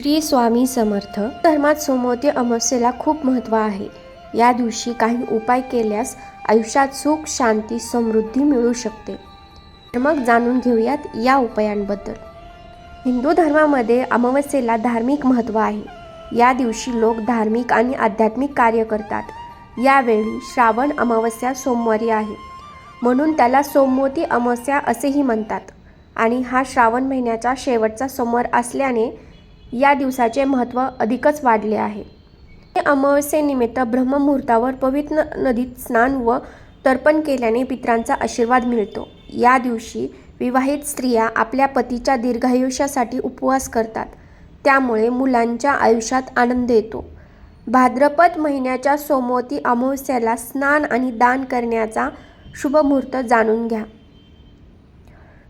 श्री स्वामी समर्थ धर्मात सोमवती अमावस्येला खूप महत्त्व आहे. या दिवशी काही उपाय केल्यास आयुष्यात सुख शांती समृद्धी मिळू शकते. तर मग जाणून घेऊयात या उपायांबद्दल. हिंदू धर्मामध्ये अमावस्येला धार्मिक महत्त्व आहे. या दिवशी लोक धार्मिक आणि आध्यात्मिक कार्य करतात. यावेळी श्रावण अमावस्या सोमवारी आहे. म्हणून त्याला सोमवती अमावस्या असेही म्हणतात. आणि हा श्रावण महिन्याचा शेवटचा सोमवार असल्याने या दिवसाचे महत्त्व अधिकच वाढले आहे. अमावस्येनिमित्त ब्रह्ममुहूर्तावर पवित्र नदीत स्नान व तर्पण केल्याने पित्रांचा आशीर्वाद मिळतो. या दिवशी विवाहित स्त्रिया आपल्या पतीच्या दीर्घायुष्यासाठी उपवास करतात. त्यामुळे मुलांच्या आयुष्यात आनंद येतो. भाद्रपद महिन्याच्या सोमवती अमावस्याला स्नान आणि दान करण्याचा शुभ मुहूर्त जाणून घ्या.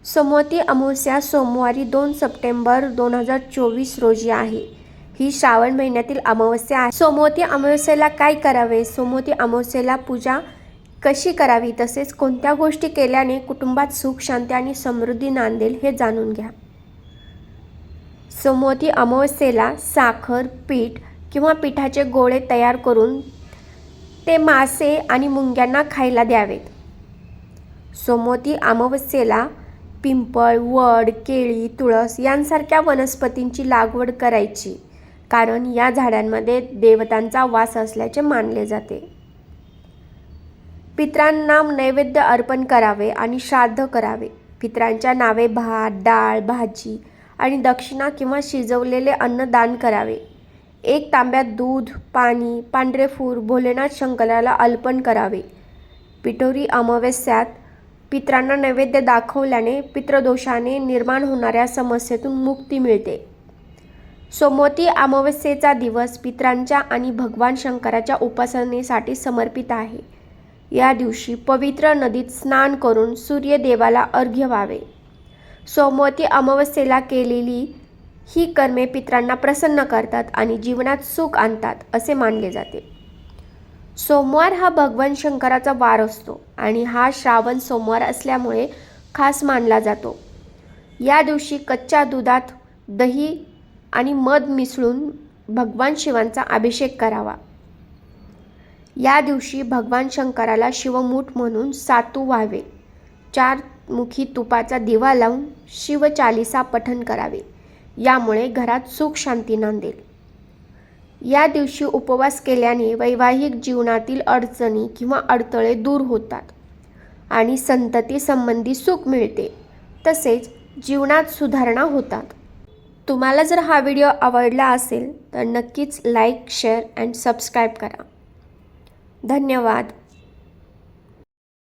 सोमवती अमावस्या सोमवारी दोन सप्टेंबर दोन हजार चोवीस रोजी आहे. ही श्रावण महिन्यातील अमावस्या आहे. सोमवती अमावस्येला काय करावे? सोमवती अमावस्येला पूजा कशी करावी? तसेच कोणत्या गोष्टी केल्याने कुटुंबात सुख शांती आणि समृद्धी नांदेल हे जाणून घ्या. सोमवती अमावस्येला साखर पीठ किंवा पिठाचे गोळे तयार करून ते मासे आणि मुंग्यांना खायला द्यावेत. सोमवती अमावस्येला पिंपळ वड केळी तुळस यांसारख्या वनस्पतींची लागवड करायची कारण या झाडांमध्ये देवतांचा वास असल्याचे मानले जाते. पित्रांना नैवेद्य अर्पण करावे आणि श्राद्ध करावे. पित्रांच्या नावे भात डाळ भाजी आणि दक्षिणा किंवा शिजवलेले अन्न दान करावे. एक तांब्यात दूध पाणी पांढरे फूर भोलेनाथ शंकराला अर्पण करावे. पिठोरी अमावस्यात पित्रांना नैवेद्य दाखवल्याने पितृदोषाने निर्माण होणाऱ्या समस्येतून मुक्ती मिळते. सोमवती अमावस्येचा दिवस पित्रांच्या आणि भगवान शंकराच्या उपासनेसाठी समर्पित आहे. या दिवशी पवित्र नदीत स्नान करून सूर्यदेवाला अर्घ्य व्हावे. सोमवती अमावस्येला केलेली ही कर्मे पित्रांना प्रसन्न करतात आणि जीवनात सुख आणतात असे मानले जाते. सोमवार हा भगवान शंकराचा वार असतो आणि हा श्रावण सोमवार असल्यामुळे खास मानला जातो. या दिवशी कच्च्या दुधात दही आणि मध मिसळून भगवान शिवांचा अभिषेक करावा. या दिवशी भगवान शंकराला शिवमूठ म्हणून सातू व्हावे. चार मुखी तुपाचा दिवा लावून शिवचालिसा पठण करावे. यामुळे घरात सुख शांती नांदेल. या दिवशी उपवास केल्याने वैवाहिक जीवनातील अडचणी किंवा अडथळे दूर होतात आणि संतती संबंधी सुख मिळते. तसेच जीवनात सुधारणा होतात. तुम्हाला जर हा व्हिडिओ आवडला असेल तर नक्कीच लाईक शेअर अँड सबस्क्राईब करा. धन्यवाद.